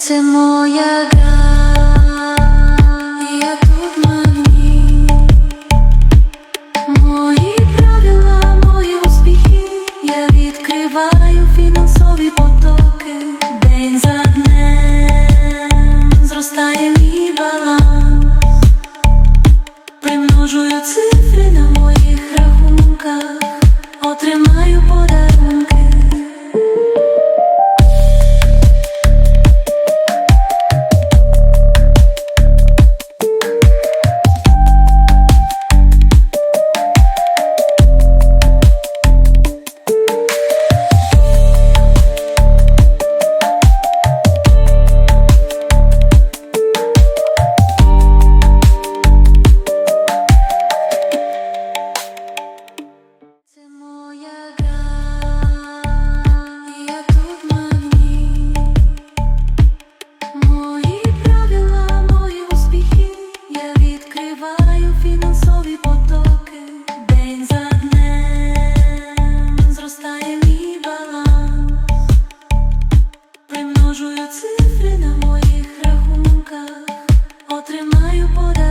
Це моя гра, Мої правила, мої успіхи, я відкриваю фінансові потоки. День за днем зростає примножую цифри